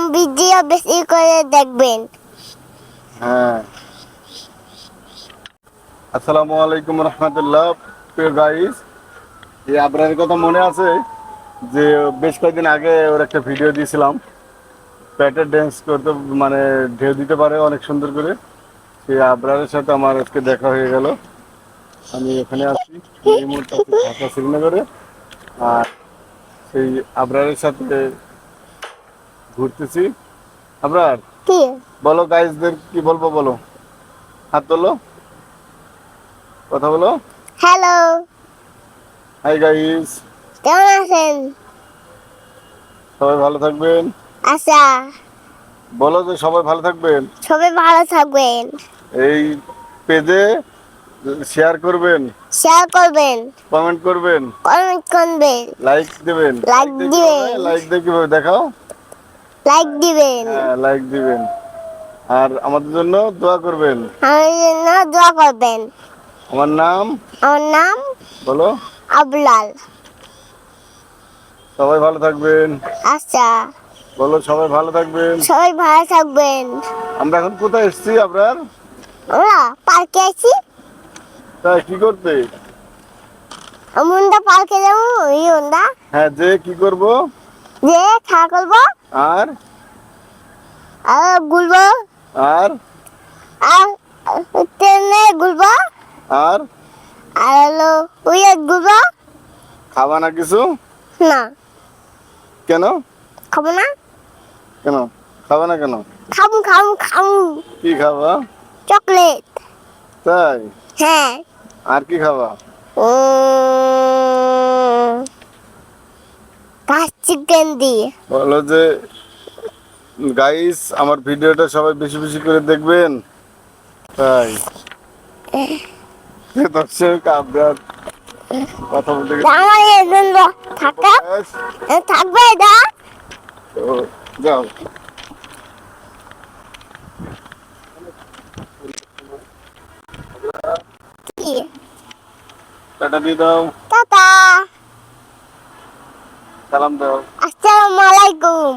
আমার ভিডিও বেশি করে দেখবেন। হ্যাঁ। আসসালামু আলাইকুম রহমতুল্লাহ, প্রিয় গাইস এই আপনার কথা মনে আছে যে, বেশ কয়েকদিন আগে ওর একটা ভিডিও দিয়েছিলাম। প্যাটের ড্যান্স করতে মানে ঢেউ দিতে পারে অনেক সুন্দর করে। সেই আবরারের সাথে আমার আজকে দেখা হয়ে গেল। আমি এখানে আছি, এই মুহূর্তে ঢাকা, শ্রীনগরে। আর সেই আবরারের সাথে ঘুরতেছি। আবরার কি? বলো গাইজদের কি বলব বলো। হাত তোলো। কথা বলো। হ্যালো হাই গাইজ কেমন আছেন? সবাই ভালো থাকবেন। আচ্ছা। বলো যে সবাই ভালো থাকবেন। সবাই ভালো থাকবেন। এই পেজে শেয়ার করবেন। শেয়ার করবেন। কমেন্ট করবেন। কমেন্ট করবেন। লাইক দেবেন। Like দিবেন। লাইক দিয়ে কীভাবে দেখাও। লাইক দিবেন। হ্যাঁ লাইক দিবেন। আর আমাদের জন্য দোয়া করবেন। আমার জন্য দোয়া করবেন। আমার নাম? আমার নাম বলো। আবলাল। সবাই ভালো থাকবেন। আচ্ছা। বলো সবাই ভালো থাকবেন। সবাই ভালো থাকবেন। আমরা এখন কোথায় এসেছি আপনার? আমরা পার্কে আছি। তাই কি করতে? আমরা পার্কে যাব এই ওন্দা হ্যাঁ যে কি করব? যে খেলা করব? আর? আর ঘুরবো? আর? আর ট্রেনে ঘুরবো? আর? আর হলো ওই ঘুরবো? খাবা না কিছু? না। কেন? খাব না? কেন? খাবা না কেন? খাব খাব খাব। কি খাবা? চকলেট। তাই? হ্যাঁ। আর কি খাবা? উম, কাঁচ চিকেন দিয়ে বলো যে গাইস আমার ভিডিওটা সবাই বেশি বেশি করে দেখবেন? তাই। দর্শক আপনার কথা বলতে আমার এজন্য থাকা থাকবে তো যাও। টাটা দিয়ে দাও। সালাম দাও। আসসালামু আলাইকুম।